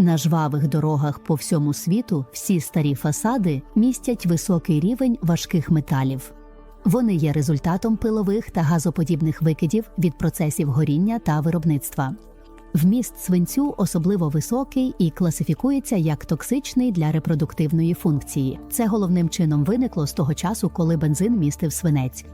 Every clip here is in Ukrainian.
На жвавих дорогах по всьому світу всі старі фасади містять високий рівень важких металів. Вони є результатом пилових та газоподібних викидів від процесів горіння та виробництва. Вміст свинцю особливо високий і класифікується як токсичний для репродуктивної функції. Це головним чином виникло з того часу, коли бензин містив свинець.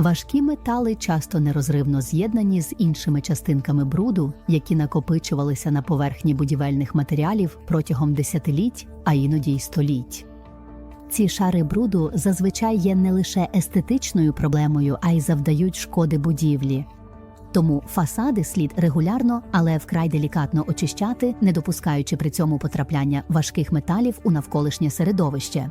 Важкі метали часто нерозривно з'єднані з іншими частинками бруду, які накопичувалися на поверхні будівельних матеріалів протягом десятиліть, а іноді й століть. Ці шари бруду зазвичай є не лише естетичною проблемою, а й завдають шкоди будівлі. Тому фасади слід регулярно, але вкрай делікатно очищати, не допускаючи при цьому потрапляння важких металів у навколишнє середовище.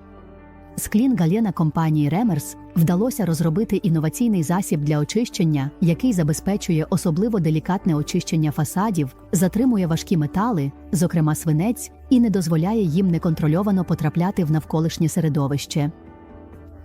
З клін Галєна компанії Ремерс вдалося розробити інноваційний засіб для очищення, який забезпечує особливо делікатне очищення фасадів, затримує важкі метали, зокрема свинець, і не дозволяє їм неконтрольовано потрапляти в навколишнє середовище.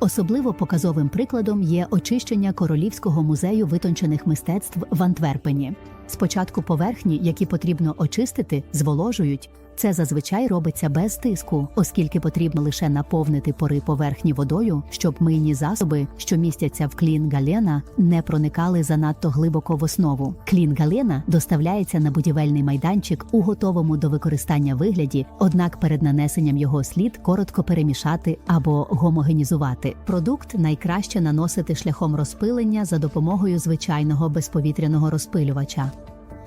Особливо показовим прикладом є очищення Королівського музею витончених мистецтв в Антверпені. Спочатку поверхні, які потрібно очистити, зволожують. Це зазвичай робиться без тиску, оскільки потрібно лише наповнити пори поверхні водою, щоб мийні засоби, що містяться в клін галена, не проникали занадто глибоко в основу. Клін галена доставляється на будівельний майданчик у готовому до використання вигляді, однак перед нанесенням його слід коротко перемішати або гомогенізувати. Продукт найкраще наносити шляхом розпилення за допомогою звичайного безповітряного розпилювача.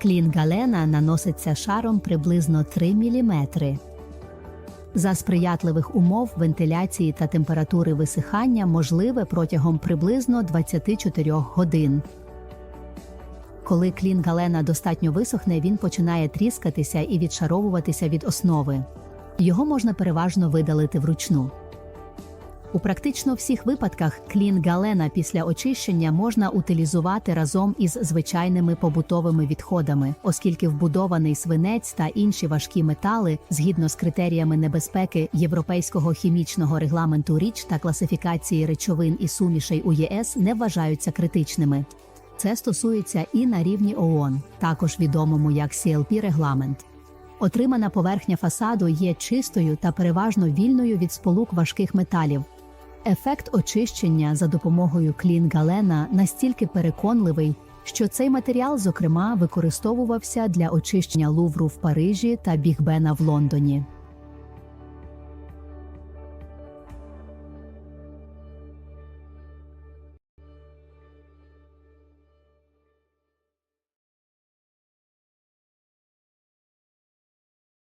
Клін галена наноситься шаром приблизно 3 мм. За сприятливих умов вентиляції та температури висихання можливе протягом приблизно 24 годин. Коли клін галена достатньо висохне, він починає тріскатися і відшаровуватися від основи. Його можна переважно видалити вручну. У практично всіх випадках клін галена після очищення можна утилізувати разом із звичайними побутовими відходами, оскільки вбудований свинець та інші важкі метали, згідно з критеріями небезпеки Європейського хімічного регламенту річ та класифікації речовин і сумішей у ЄС, не вважаються критичними. Це стосується і на рівні ООН, також відомому як CLP регламент. Отримана поверхня фасаду є чистою та переважно вільною від сполук важких металів. Ефект очищення за допомогою клін галена настільки переконливий, що цей матеріал, зокрема, використовувався для очищення Лувру в Парижі та Бігбена в Лондоні.